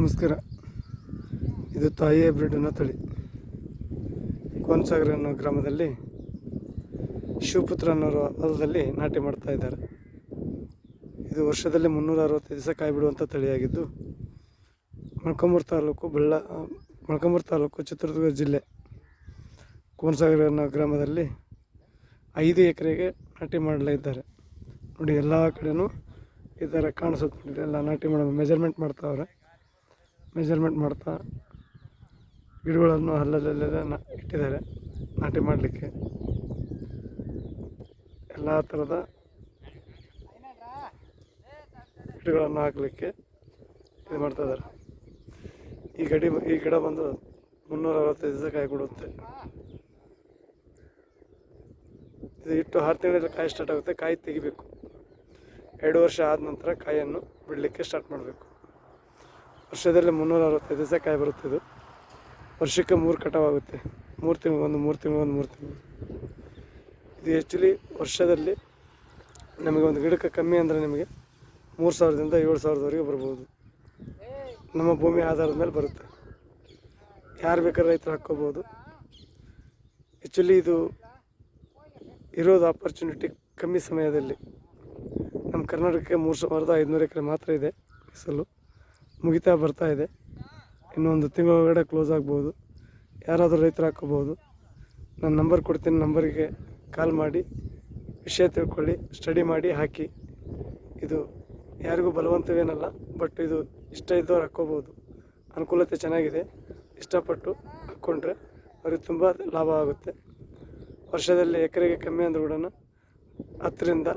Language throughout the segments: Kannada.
ನಮಸ್ಕಾರ. ಇದು ತಾಯಿ ಅನ್ನೋ ತಳಿ. ಕೋನ್ಸಾಗರ ಅನ್ನೋ ಗ್ರಾಮದಲ್ಲಿ ಶಿವಪುತ್ರ ಅನ್ನೋರ ಹೊಲದಲ್ಲಿ ನಾಟಿ ಮಾಡ್ತಾ ಇದ್ದಾರೆ. ಇದು ವರ್ಷದಲ್ಲಿ ಮುನ್ನೂರ ಅರವತ್ತೈದು ದಿವಸ ಕಾಯಿ ಬಿಡುವಂಥ ತಳಿಯಾಗಿದ್ದು ಮೊಳಕಾಮೂರು ತಾಲೂಕು ಬೆಳ್ಳ ಮೊಳಕಾಮೂರು ತಾಲೂಕು ಚಿತ್ರದುರ್ಗ ಜಿಲ್ಲೆ, ಕೋನ್ಸಾಗರ ಅನ್ನೋ ಗ್ರಾಮದಲ್ಲಿ ಐದು ಎಕರೆಗೆ ನಾಟಿ ಮಾಡಲಿದ್ದಾರೆ ನೋಡಿ, ಎಲ್ಲ ಕಡೆಯೂ ಈ ಥರ ಕಾಣಿಸುತ್ತೆ ಎಲ್ಲ ನಾಟಿ ಮಾಡೋ ಮೆಜರ್ಮೆಂಟ್ ಮಾಡ್ತಾವ್ರೆ. ಮೆಜರ್ಮೆಂಟ್ ಮಾಡ್ತಾ ಗಿಡಗಳನ್ನು ಅಲ್ಲಲ್ಲೆಲ್ಲ ನ ಇಟ್ಟಿದ್ದಾರೆ ನಾಟಿ ಮಾಡಲಿಕ್ಕೆ. ಎಲ್ಲ ಥರದ ಗಿಡಗಳನ್ನು ಹಾಕಲಿಕ್ಕೆ ಇದು ಮಾಡ್ತಾ ಇದ್ದಾರೆ. ಈ ಗಡಿ ಈ ಗಿಡ ಬಂದು ಮುನ್ನೂರ ಅರವತ್ತೈದು ದಿವಸ ಕಾಯಿ ಕೊಡುತ್ತೆ. ಇದು ಇಟ್ಟು ಆರು ತಿಂಗಳಲ್ಲಿ ಕಾಯಿ ಸ್ಟಾರ್ಟ್ ಆಗುತ್ತೆ, ಕಾಯಿ ತೆಗಿಬೇಕು. ಎರಡು ವರ್ಷ ಆದ ನಂತರ ಕಾಯಿಯನ್ನು ಬಿಡಲಿಕ್ಕೆ ಸ್ಟಾರ್ಟ್ ಮಾಡಬೇಕು. ವರ್ಷದಲ್ಲಿ ಮುನ್ನೂರ ಅರವತ್ತೈದು ದಿವಸ ಕಾಯಿ ಬರುತ್ತೆ ಇದು. ವರ್ಷಕ್ಕೆ ಮೂರು ಕಟಾವಾಗುತ್ತೆ. ಮೂರು ತಿಂಗಳು ಒಂದು, ಮೂರು ತಿಂಗಳು ಒಂದು, ಮೂರು ತಿಂಗಳು. ಇದು ಆ್ಯಕ್ಚುಲಿ ವರ್ಷದಲ್ಲಿ ನಮಗೆ ಒಂದು ಗಿಡಕ್ಕೆ ಕಮ್ಮಿ ಅಂದರೆ ನಿಮಗೆ ಮೂರು ಸಾವಿರದಿಂದ ಏಳು ಸಾವಿರದವರೆಗೆ ಬರ್ಬೋದು. ನಮ್ಮ ಭೂಮಿ ಆಧಾರದ ಮೇಲೆ ಬರುತ್ತೆ. ಯಾರು ಬೇಕಾದ್ರೆ ರೈತರು ಹಾಕ್ಕೋಬೋದು. ಆ್ಯಕ್ಚುಲಿ ಇದು ಇರೋದು ಆಪರ್ಚುನಿಟಿ ಕಮ್ಮಿ ಸಮಯದಲ್ಲಿ. ನಮ್ಮ ಕರ್ನಾಟಕಕ್ಕೆ ಮೂರು ಸಾವಿರದ ಐದುನೂರು ಎಕರೆ ಮಾತ್ರ ಇದೆ ಮೀಸಲು. ಮುಗಿತಾ ಬರ್ತಾ ಇದೆ. ಇನ್ನೊಂದು ತಿಂಗಳೊಳಗಡೆ ಕ್ಲೋಸ್ ಆಗ್ಬೋದು. ಯಾರಾದರೂ ರೈತರು ಹಾಕೋಬೋದು ನಾನು ನಂಬರ್ ಕೊಡ್ತೀನಿ ನಂಬರಿಗೆ ಕಾಲ್ ಮಾಡಿ, ವಿಷಯ ತಿಳ್ಕೊಳ್ಳಿ ಸ್ಟಡಿ ಮಾಡಿ, ಹಾಕಿ. ಇದು ಯಾರಿಗೂ ಬಲವಂತವೇನಲ್ಲ ಬಟ್ ಇದು ಇಷ್ಟ ಇದ್ದವ್ರು ಹಾಕ್ಕೋಬೋದು. ಅನುಕೂಲತೆ ಚೆನ್ನಾಗಿದೆ. ಇಷ್ಟಪಟ್ಟು ಹಾಕ್ಕೊಂಡ್ರೆ ಅವ್ರಿಗೆ ತುಂಬ ಲಾಭ ಆಗುತ್ತೆ. ವರ್ಷದಲ್ಲಿ ಎಕರೆಗೆ ಕಮ್ಮಿ ಅಂದರೂ ಕೂಡ ಹತ್ತರಿಂದ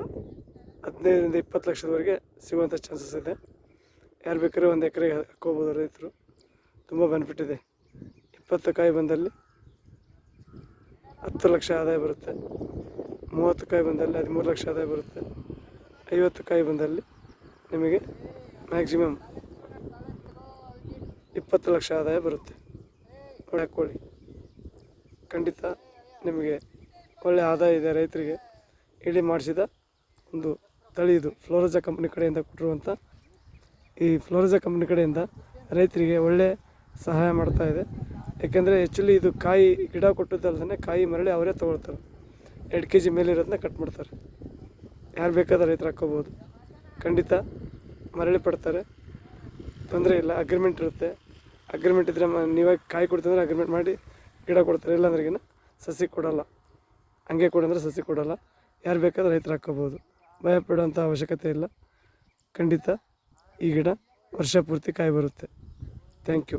ಹದಿನೈದರಿಂದ ಇಪ್ಪತ್ತು ಲಕ್ಷದವರೆಗೆ ಸಿಗುವಂಥ ಚಾನ್ಸಸ್ ಇದೆ. ಯಾರು ಬೇಕಾದ್ರೆ ಒಂದು ಎಕರೆಗೆ ಹಾಕ್ಕೋಬೋದು ರೈತರು. ತುಂಬ ಬೆನಿಫಿಟ್ ಇದೆ. ಇಪ್ಪತ್ತು ಕಾಯಿ ಬಂದಲ್ಲಿ ಹತ್ತು ಲಕ್ಷ ಆದಾಯ ಬರುತ್ತೆ. ಮೂವತ್ತು ಕಾಯಿ ಬಂದಲ್ಲಿ ಹದಿಮೂರು ಲಕ್ಷ ಆದಾಯ ಬರುತ್ತೆ. ಐವತ್ತು ಕಾಯಿ ಬಂದಲ್ಲಿ ನಿಮಗೆ ಮ್ಯಾಕ್ಸಿಮಮ್ ಇಪ್ಪತ್ತು ಲಕ್ಷ ಆದಾಯ ಬರುತ್ತೆ. ಕೋಳಿ. ಖಂಡಿತ ನಿಮಗೆ ಒಳ್ಳೆ ಆದಾಯ ಇದೆ ರೈತರಿಗೆ. ಇಳಿ ಮಾಡಿಸಿದ ಒಂದು ತಳಿ ಇದು. ಫ್ಲೋರಜಾ ಕಂಪ್ನಿ ಕಡೆಯಿಂದ ಕೊಟ್ಟಿರುವಂಥ ಈ ಫ್ಲೋರಜಾ ಕಂಪ್ನಿ ಕಡೆಯಿಂದ ರೈತರಿಗೆ ಒಳ್ಳೆ ಸಹಾಯ ಮಾಡ್ತಾ ಇದೆ. ಯಾಕೆಂದರೆ ಆ್ಯಕ್ಚುಲಿ ಇದು ಕಾಯಿ ಗಿಡ ಕೊಟ್ಟದ್ದಲ್ದೇ ಕಾಯಿ ಮರಳಿ ಅವರೇ ತೊಗೊಳ್ತಾರೆ. ಎರಡು ಕೆ ಜಿ ಮೇಲಿರೋದನ್ನ ಕಟ್ ಮಾಡ್ತಾರೆ. ಯಾರು ಬೇಕಾದ್ರೆ ರೈತರು ಹಾಕ್ಕೋಬೋದು. ಖಂಡಿತ ಮರಳಿ ಪಡ್ತಾರೆ. ತೊಂದರೆ ಇಲ್ಲ ಅಗ್ರಿಮೆಂಟ್ ಇರುತ್ತೆ. ಅಗ್ರಿಮೆಂಟ್ ಇದ್ದರೆ ಮ ನೀವಾಗಿ ಕಾಯಿ ಕೊಡ್ತೀವಂದ್ರೆ ಅಗ್ರಿಮೆಂಟ್ ಮಾಡಿ ಗಿಡ ಕೊಡ್ತಾರೆ. ಇಲ್ಲಾಂದ್ರೆಗಿನ ಸಸಿ ಕೊಡೋಲ್ಲ. ಹಂಗೆ ಕೊಡಂದ್ರೆ ಸಸಿ ಕೊಡೋಲ್ಲ. ಯಾರು ಬೇಕಾದ್ರೆ ರೈತರು ಹಾಕ್ಕೋಬೋದು. ಭಯಪಡುವಂಥ ಅವಶ್ಯಕತೆ ಇಲ್ಲ. ಖಂಡಿತ ಈ ಗಿಡ ವರ್ಷ ಪೂರ್ತಿ ಕಾಯಿ ಬರುತ್ತೆ ಥ್ಯಾಂಕ್ ಯು